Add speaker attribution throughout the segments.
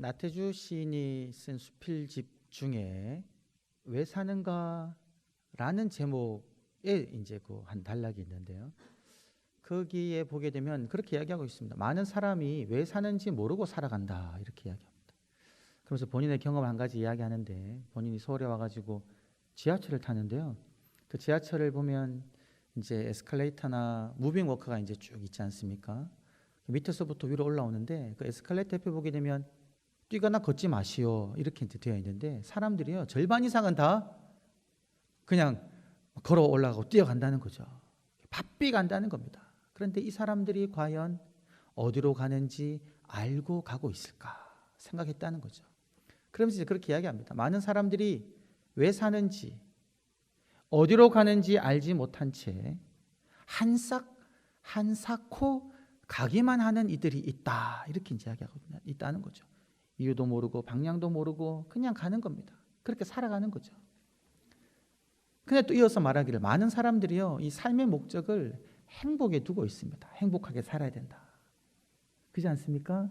Speaker 1: 나태주 시인이 쓴 수필집 중에 왜 사는가라는 제목에 이제 그 한 단락이 있는데요. 거기에 보게 되면 그렇게 이야기하고 있습니다. 많은 사람이 왜 사는지 모르고 살아간다 이렇게 이야기합니다. 그러면서 본인의 경험을 한 가지 이야기하는데 본인이 서울에 와가지고 지하철을 타는데요. 그 지하철을 보면 이제 에스컬레이터나 무빙 워커가 이제 쭉 있지 않습니까? 밑에서부터 위로 올라오는데 그 에스컬레이터 옆에 보게 되면 뛰거나 걷지 마시오 이렇게 되어 있는데 사람들이요 절반 이상은 다 그냥 걸어 올라가고 뛰어간다는 거죠. 바삐 간다는 겁니다. 그런데 이 사람들이 과연 어디로 가는지 알고 가고 있을까 생각했다는 거죠. 그러면서 이제 그렇게 이야기합니다. 많은 사람들이 왜 사는지 어디로 가는지 알지 못한 채 한싹 한사코 가기만 하는 이들이 있다 이렇게 이제 이야기하고 있다는 거죠. 이유도 모르고 방향도 모르고 그냥 가는 겁니다. 그렇게 살아가는 거죠. 근데 또 이어서 말하기를 많은 사람들이요 이 삶의 목적을 행복에 두고 있습니다. 행복하게 살아야 된다. 그렇지 않습니까?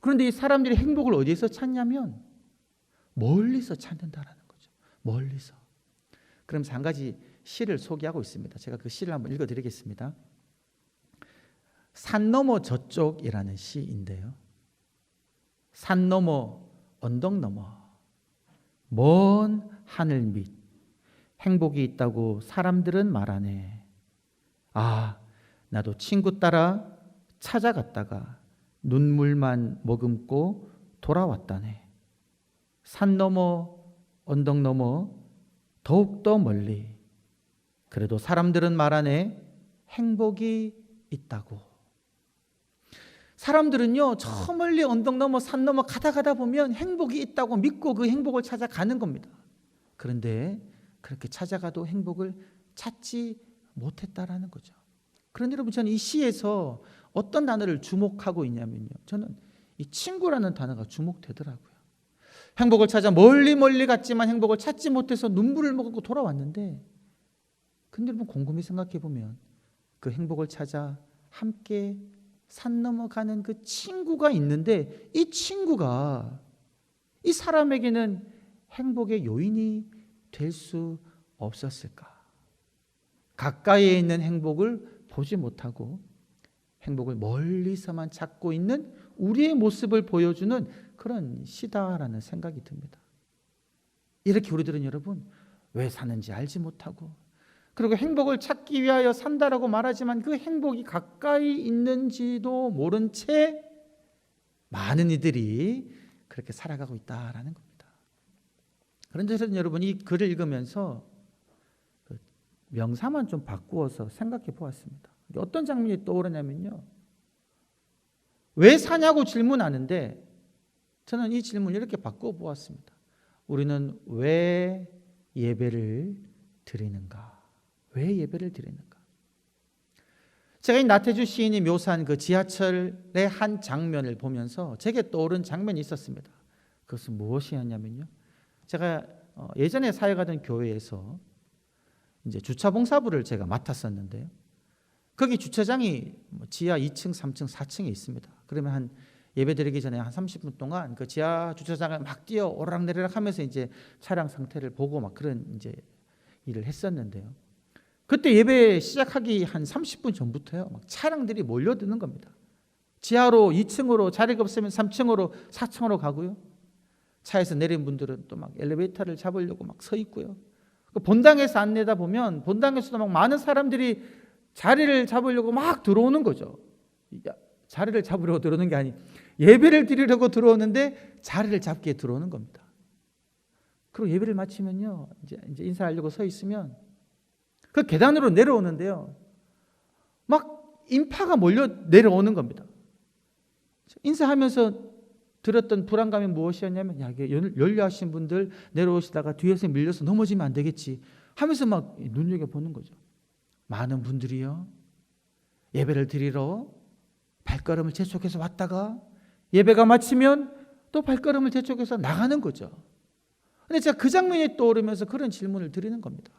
Speaker 1: 그런데 이 사람들이 행복을 어디에서 찾냐면 멀리서 찾는다라는 거죠. 멀리서. 그러면서 한 가지 시를 소개하고 있습니다. 제가 그 시를 한번 읽어 드리겠습니다. 산 너머 저쪽이라는 시인데요. 산 너머 언덕 너머 먼 하늘 밑 행복이 있다고 사람들은 말하네. 아, 나도 친구 따라 찾아갔다가 눈물만 머금고 돌아왔다네. 산 너머 언덕 너머 더욱더 멀리 그래도 사람들은 말하네 행복이 있다고. 사람들은요 저 멀리 언덕 넘어 산 넘어 가다 가다 보면 행복이 있다고 믿고 그 행복을 찾아가는 겁니다. 그런데 그렇게 찾아가도 행복을 찾지 못했다라는 거죠. 그런데 여러분 저는 이 시에서 어떤 단어를 주목하고 있냐면요. 저는 이 친구라는 단어가 주목되더라고요. 행복을 찾아 멀리 멀리 갔지만 행복을 찾지 못해서 눈물을 먹고 돌아왔는데 근데 여러분 곰곰이 생각해 보면 그 행복을 찾아 함께 산 넘어가는 그 친구가 있는데 이 친구가 이 사람에게는 행복의 요인이 될 수 없었을까? 가까이에 있는 행복을 보지 못하고 행복을 멀리서만 찾고 있는 우리의 모습을 보여주는 그런 시다라는 생각이 듭니다. 이렇게 우리들은 여러분 왜 사는지 알지 못하고 그리고 행복을 찾기 위하여 산다라고 말하지만 그 행복이 가까이 있는지도 모른 채 많은 이들이 그렇게 살아가고 있다라는 겁니다. 그런데 저는 여러분 이 글을 읽으면서 그 명사만 좀 바꾸어서 생각해 보았습니다. 어떤 장면이 떠오르냐면요. 왜 사냐고 질문하는데 저는 이 질문을 이렇게 바꿔 보았습니다. 우리는 왜 예배를 드리는가? 왜 예배를 드리는가? 제가 이 나태주 시인이 묘사한 그 지하철의 한 장면을 보면서 제게 떠오른 장면이 있었습니다. 그것은 무엇이었냐면요. 제가 어, 예전에 사역하던 교회에서 이제 주차 봉사부를 제가 맡았었는데요. 거기 주차장이 뭐 지하 2층, 3층, 4층에 있습니다. 그러면 한 예배 드리기 전에 한 30분 동안 그 지하 주차장을 막 뛰어 오르락 내리락 하면서 이제 차량 상태를 보고 막 그런 이제 일을 했었는데요. 그때 예배 시작하기 한 30분 전부터요. 막 차량들이 몰려드는 겁니다. 지하로 2층으로 자리가 없으면 3층으로 4층으로 가고요. 차에서 내린 분들은 또 막 엘리베이터를 잡으려고 막 서 있고요. 그 본당에서 안 내다 보면 본당에서도 막 많은 사람들이 자리를 잡으려고 막 들어오는 거죠. 자리를 잡으려고 들어오는 게 아니 예배를 드리려고 들어오는데 자리를 잡기에 들어오는 겁니다. 그리고 예배를 마치면요. 이제 인사하려고 서 있으면 그 계단으로 내려오는데요. 막 인파가 몰려 내려오는 겁니다. 인사하면서 들었던 불안감이 무엇이었냐면 야, 연료하신 분들 내려오시다가 뒤에서 밀려서 넘어지면 안 되겠지 하면서 막 눈여겨 보는 거죠. 많은 분들이요. 예배를 드리러 발걸음을 재촉해서 왔다가 예배가 마치면 또 발걸음을 재촉해서 나가는 거죠. 근데 제가 그 장면이 떠오르면서 그런 질문을 드리는 겁니다.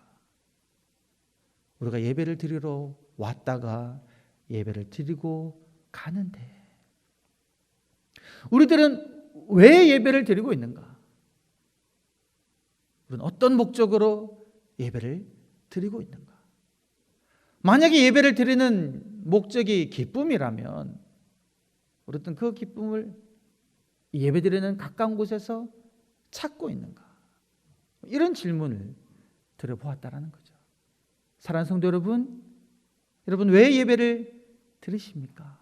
Speaker 1: 우리가 예배를 드리러 왔다가 예배를 드리고 가는데 우리들은 왜 예배를 드리고 있는가? 우리는 어떤 목적으로 예배를 드리고 있는가? 만약에 예배를 드리는 목적이 기쁨이라면 우리는 그 기쁨을 예배 드리는 가까운 곳에서 찾고 있는가? 이런 질문을 드려보았다라는 거죠. 사랑하는 성도 여러분, 여러분 왜 예배를 드리십니까?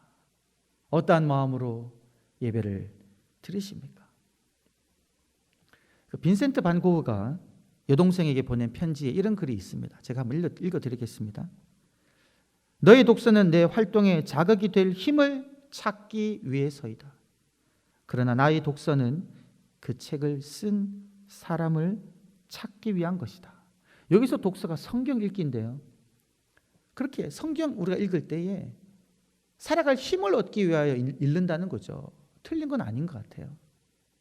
Speaker 1: 어떠한 마음으로 예배를 드리십니까? 그 빈센트 반 고흐가 여동생에게 보낸 편지에 이런 글이 있습니다. 제가 한번 읽어, 읽어 드리겠습니다. 너의 독서는 내 활동에 자극이 될 힘을 찾기 위해서이다. 그러나 나의 독서는 그 책을 쓴 사람을 찾기 위한 것이다. 여기서 독서가 성경 읽기인데요. 그렇게 성경 우리가 읽을 때에 살아갈 힘을 얻기 위하여 읽- 읽는다는 거죠. 틀린 건 아닌 것 같아요.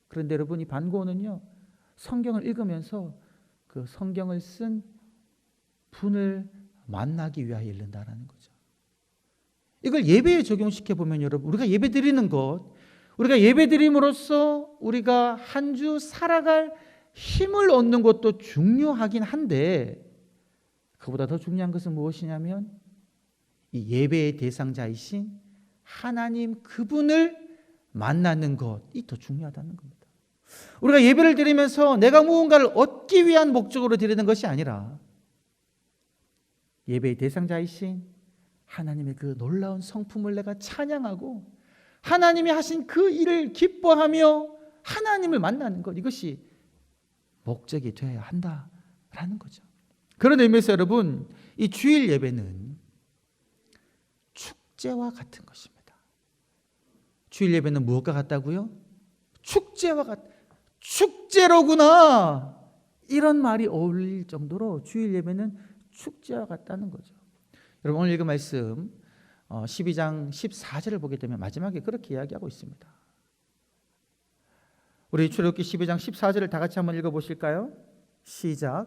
Speaker 1: 그런데 여러분 이 반고는요 성경을 읽으면서 그 성경을 쓴 분을 만나기 위하여 읽는다라는 거죠. 이걸 예배에 적용시켜 보면 여러분 우리가 예배 드리는 것 우리가 예배 드림으로써 우리가 한 주 살아갈 힘을 얻는 것도 중요하긴 한데 그보다 더 중요한 것은 무엇이냐면 이 예배의 대상자이신 하나님 그분을 만나는 것이 더 중요하다는 겁니다. 우리가 예배를 드리면서 내가 무언가를 얻기 위한 목적으로 드리는 것이 아니라 예배의 대상자이신 하나님의 그 놀라운 성품을 내가 찬양하고 하나님이 하신 그 일을 기뻐하며 하나님을 만나는 것 이것이 목적이 되어야 한다라는 거죠. 그런 의미에서 여러분 이 주일 예배는 축제와 같은 것입니다. 주일 예배는 무엇과 같다고요? 축제와 같 축제로구나. 이런 말이 어울릴 정도로 주일 예배는 축제와 같다는 거죠. 여러분 오늘 읽은 말씀 어, 12장 14절을 보게 되면 마지막에 그렇게 이야기하고 있습니다. 우리 출애굽기 12장 14절을 다 같이 한번 읽어 보실까요? 시작.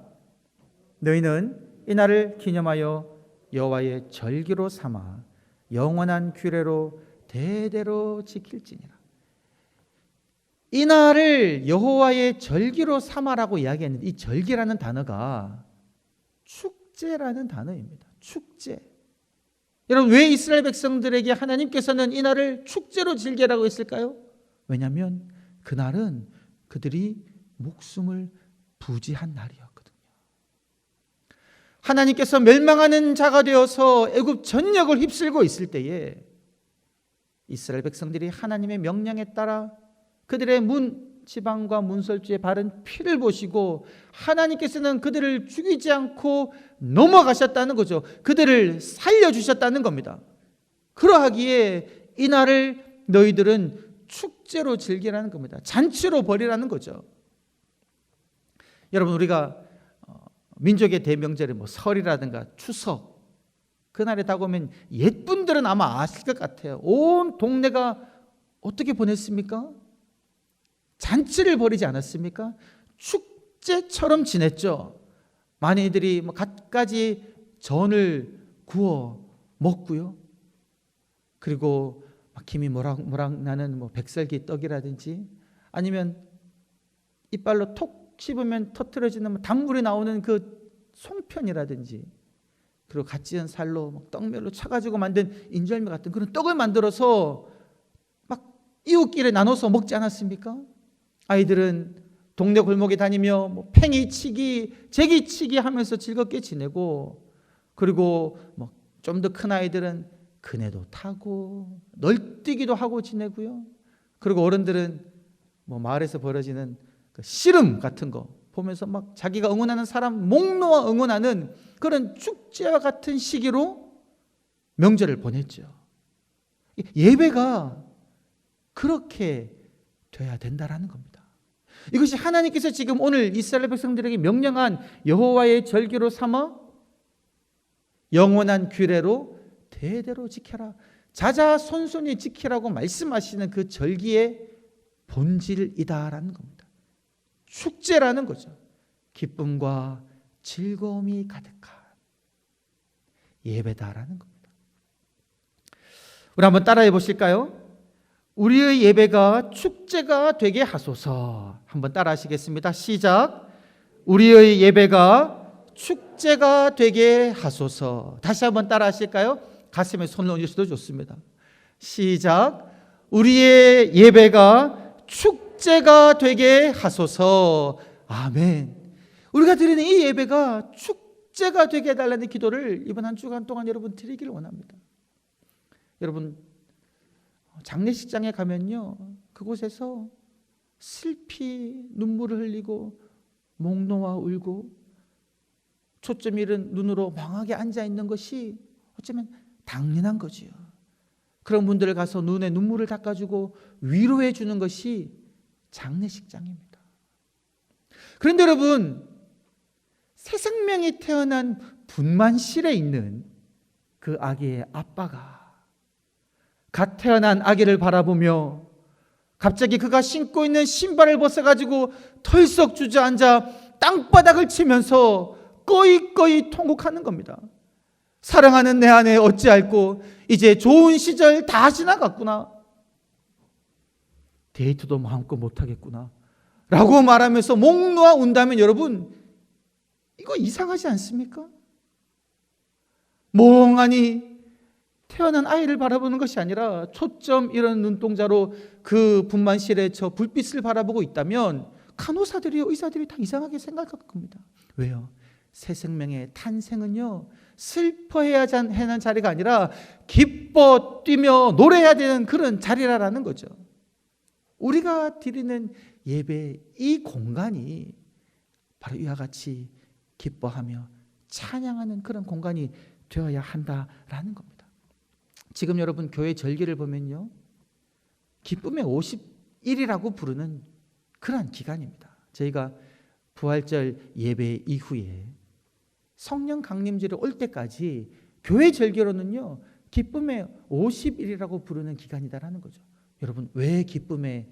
Speaker 1: 너희는 이 날을 기념하여 여호와의 절기로 삼아 영원한 규례로 대대로 지킬지니라. 이 날을 여호와의 절기로 삼아라고 이야기했는데 이 절기라는 단어가 축제라는 단어입니다. 축제. 여러분 왜 이스라엘 백성들에게 하나님께서는 이 날을 축제로 즐기라고 했을까요? 왜냐하면 그날은 그들이 목숨을 부지한 날이었거든요. 하나님께서 멸망하는 자가 되어서 애굽 전역을 휩쓸고 있을 때에 이스라엘 백성들이 하나님의 명령에 따라 그들의 문 지방과 문설주에 바른 피를 보시고 하나님께서는 그들을 죽이지 않고 넘어가셨다는 거죠. 그들을 살려 주셨다는 겁니다. 그러하기에 이 날을 너희들은 축제로 즐기라는 겁니다. 잔치로 벌이라는 거죠. 여러분 우리가 어, 민족의 대명절이 뭐 설이라든가 추석 그날에 다가오면 옛분들은 아마 아실 것 같아요. 온 동네가 어떻게 보냈습니까? 잔치를 벌이지 않았습니까? 축제처럼 지냈죠. 많이들이 뭐 갖가지 전을 구워 먹고요. 그리고 막 김이 모락모락 나는 뭐 백설기 떡이라든지 아니면 이빨로 톡 씹으면 터트려지는 뭐 단물이 나오는 그 송편이라든지 그리고 갓 지은 살로 막 떡멸로 쳐가지고 만든 인절미 같은 그런 떡을 만들어서 막 이웃끼리 나눠서 먹지 않았습니까? 아이들은 동네 골목에 다니며 뭐 팽이치기, 제기치기 하면서 즐겁게 지내고 그리고 뭐 좀 더 큰 아이들은 그네도 타고 널뛰기도 하고 지내고요. 그리고 어른들은 뭐 마을에서 벌어지는 그 씨름 같은 거 보면서 막 자기가 응원하는 사람 목 놓아 응원하는 그런 축제와 같은 시기로 명절을 보냈죠. 예배가 그렇게 돼야 된다라는 겁니다. 이것이 하나님께서 지금 오늘 이스라엘 백성들에게 명령한 여호와의 절기로 삼아 영원한 규례로 대대로 지켜라. 자자손손히 지키라고 말씀하시는 그 절기의 본질이다라는 겁니다. 축제라는 거죠. 기쁨과 즐거움이 가득한 예배다라는 겁니다. 우리 한번 따라해 보실까요? 우리의 예배가 축제가 되게 하소서. 한번 따라 하시겠습니다. 시작. 우리의 예배가 축제가 되게 하소서. 다시 한번 따라 하실까요? 가슴에 손을 얹으셔도 좋습니다. 시작. 우리의 예배가 축제가 되게 하소서. 아멘. 우리가 드리는 이 예배가 축제가 되게 해달라는 기도를 이번 한 주간 동안 여러분 드리기를 원합니다. 여러분 장례식장에 가면요 그곳에서 슬피 눈물을 흘리고 목 놓아 울고 초점 잃은 눈으로 멍하게 앉아 있는 것이 어쩌면 당연한 거지요. 그런 분들을 가서 눈에 눈물을 닦아주고 위로해 주는 것이 장례식장입니다. 그런데 여러분 새 생명이 태어난 분만실에 있는 그 아기의 아빠가 갓 태어난 아기를 바라보며 갑자기 그가 신고 있는 신발을 벗어가지고 털썩 주저앉아 땅바닥을 치면서 꺼이꺼이 통곡하는 겁니다. 사랑하는 내 아내 어찌할꼬 이제 좋은 시절 다 지나갔구나. 데이트도 마음껏 못하겠구나. 라고 말하면서 목 놓아 운다면 여러분 이거 이상하지 않습니까? 멍하니 태어난 아이를 바라보는 것이 아니라 초점 이런 눈동자로 그 분만실에 저 불빛을 바라보고 있다면 간호사들이 의사들이 다 이상하게 생각할 겁니다. 왜요? 새 생명의 탄생은요 슬퍼해야 하는 자리가 아니라 기뻐 뛰며 노래해야 되는 그런 자리라라는 거죠. 우리가 드리는 예배 이 공간이 바로 이와 같이 기뻐하며 찬양하는 그런 공간이 되어야 한다라는 겁니다. 지금 여러분 교회 절기를 보면요. 기쁨의 50일이라고 부르는 그러한 기간입니다. 저희가 부활절 예배 이후에 성령 강림절이 올 때까지 교회 절기로는요. 기쁨의 50일이라고 부르는 기간이다라는 거죠. 여러분 왜 기쁨의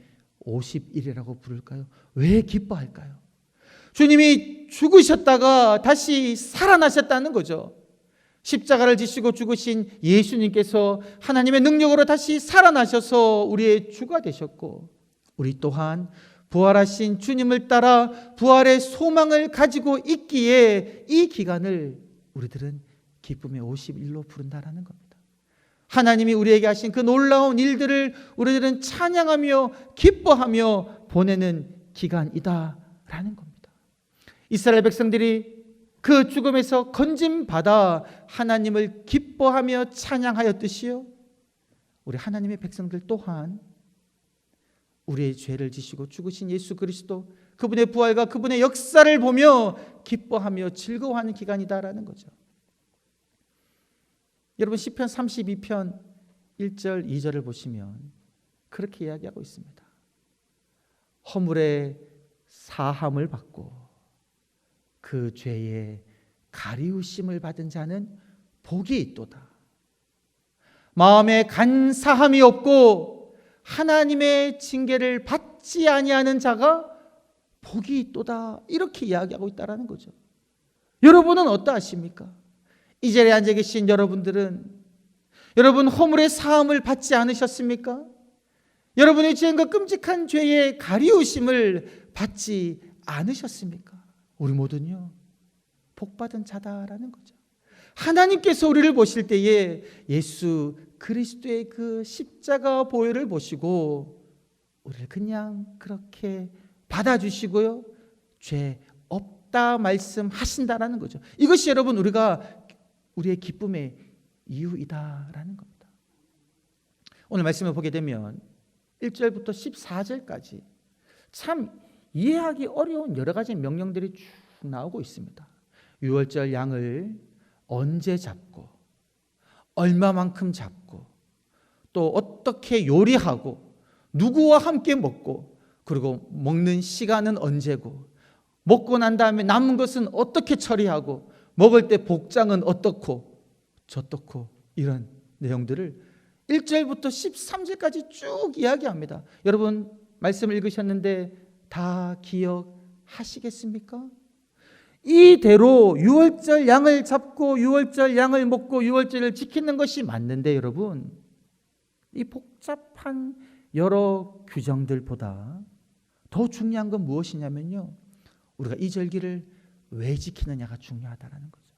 Speaker 1: 50일이라고 부를까요? 왜 기뻐할까요? 주님이 죽으셨다가 다시 살아나셨다는 거죠. 십자가를 지시고 죽으신 예수님께서 하나님의 능력으로 다시 살아나셔서 우리의 주가 되셨고 우리 또한 부활하신 주님을 따라 부활의 소망을 가지고 있기에 이 기간을 우리들은 기쁨의 50일로 부른다라는 겁니다. 하나님이 우리에게 하신 그 놀라운 일들을 우리들은 찬양하며 기뻐하며 보내는 기간이다라는 겁니다. 이스라엘 백성들이 그 죽음에서 건짐 받아 하나님을 기뻐하며 찬양하였듯이요. 우리 하나님의 백성들 또한 우리의 죄를 지시고 죽으신 예수 그리스도 그분의 부활과 그분의 역사를 보며 기뻐하며 즐거워하는 기간이다라는 거죠. 여러분 시편 32편 1절 2절을 보시면 그렇게 이야기하고 있습니다. 허물의 사함을 받고 그 죄의 가리우심을 받은 자는 복이 있도다. 마음에 간사함이 없고 하나님의 징계를 받지 아니하는 자가 복이 있도다. 이렇게 이야기하고 있다라는 거죠. 여러분은 어떠하십니까? 이 자리에 앉아 계신 여러분들은 여러분 허물의 사함을 받지 않으셨습니까? 여러분의 죄인 과 끔찍한 죄의 가리우심을 받지 않으셨습니까? 우리 모두는요 복받은 자다라는 거죠. 하나님께서 우리를 보실 때에 예수 그리스도의 그 십자가 보혈을 보시고 우리를 그냥 그렇게 받아주시고요 죄 없다 말씀하신다라는 거죠. 이것이 여러분 우리가 우리의 기쁨의 이유이다라는 겁니다. 오늘 말씀을 보게 되면 1절부터 14절까지 참 이해하기 어려운 여러 가지 명령들이 쭉 나오고 있습니다. 유월절 양을 언제 잡고 얼마만큼 잡고 또 어떻게 요리하고 누구와 함께 먹고 그리고 먹는 시간은 언제고 먹고 난 다음에 남은 것은 어떻게 처리하고 먹을 때 복장은 어떻고 저떻고 이런 내용들을 1절부터 13절까지 쭉 이야기합니다. 여러분 말씀을 읽으셨는데 다 기억하시겠습니까? 이대로 유월절 양을 잡고 유월절 양을 먹고 유월절을 지키는 것이 맞는데 여러분 이 복잡한 여러 규정들보다 더 중요한 건 무엇이냐면요. 우리가 이 절기를 왜 지키느냐가 중요하다라는 거죠.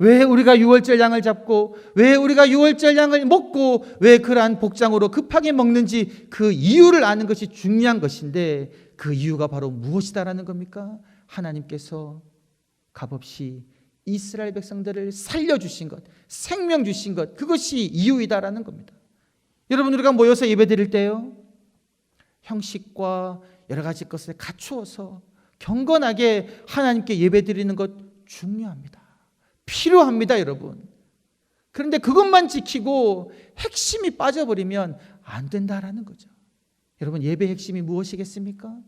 Speaker 1: 왜 우리가 유월절 양을 잡고 왜 우리가 유월절 양을 먹고 왜 그러한 복장으로 급하게 먹는지 그 이유를 아는 것이 중요한 것인데 그 이유가 바로 무엇이다라는 겁니까? 하나님께서 값없이 이스라엘 백성들을 살려 주신 것, 생명 주신 것 그것이 이유이다라는 겁니다. 여러분 우리가 모여서 예배 드릴 때요. 형식과 여러 가지 것을 갖추어서 경건하게 하나님께 예배 드리는 것 중요합니다. 필요합니다, 여러분. 그런데 그것만 지키고 핵심이 빠져버리면 안 된다라는 거죠. 여러분, 예배 핵심이 무엇이겠습니까?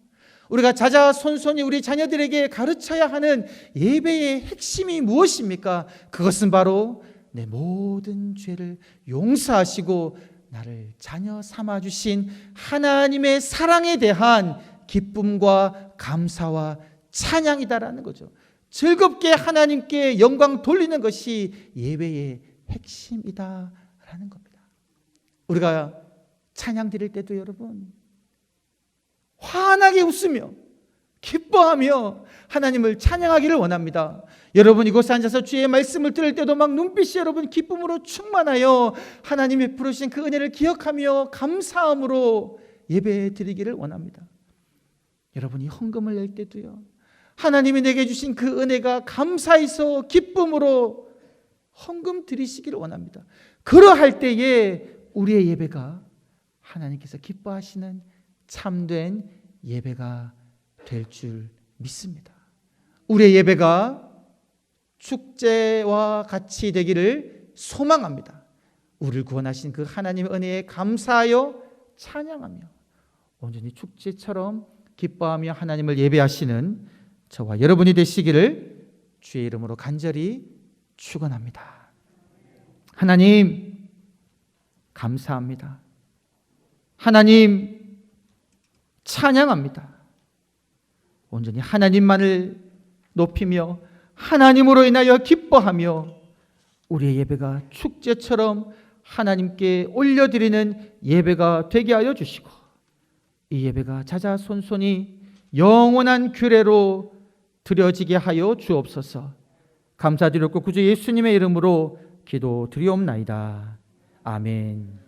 Speaker 1: 우리가 자자 손손이 우리 자녀들에게 가르쳐야 하는 예배의 핵심이 무엇입니까? 그것은 바로 내 모든 죄를 용서하시고 나를 자녀 삼아 주신 하나님의 사랑에 대한 기쁨과 감사와 찬양이다라는 거죠. 즐겁게 하나님께 영광 돌리는 것이 예배의 핵심이다라는 겁니다. 우리가 찬양 드릴 때도 여러분 환하게 웃으며 기뻐하며 하나님을 찬양하기를 원합니다. 여러분 이곳에 앉아서 주의 말씀을 들을 때도 막 눈빛이 여러분 기쁨으로 충만하여 하나님의 부르신 그 은혜를 기억하며 감사함으로 예배 드리기를 원합니다. 여러분이 헌금을 낼 때도요. 하나님이 내게 주신 그 은혜가 감사해서 기쁨으로 헌금 드리시기를 원합니다. 그러할 때에 우리의 예배가 하나님께서 기뻐하시는 참된 예배가 될 줄 믿습니다. 우리의 예배가 축제와 같이 되기를 소망합니다. 우리를 구원하신 그 하나님의 은혜에 감사하여 찬양하며 온전히 축제처럼 기뻐하며 하나님을 예배하시는 저와 여러분이 되시기를 주의 이름으로 간절히 축원합니다. 하나님 감사합니다. 하나님 찬양합니다. 온전히 하나님만을 높이며 하나님으로 인하여 기뻐하며 우리의 예배가 축제처럼 하나님께 올려드리는 예배가 되게 하여 주시고 이 예배가 자자손손이 영원한 규례로 드려지게 하여 주옵소서. 감사드렸고 구주 예수님의 이름으로 기도 드리옵나이다. 아멘.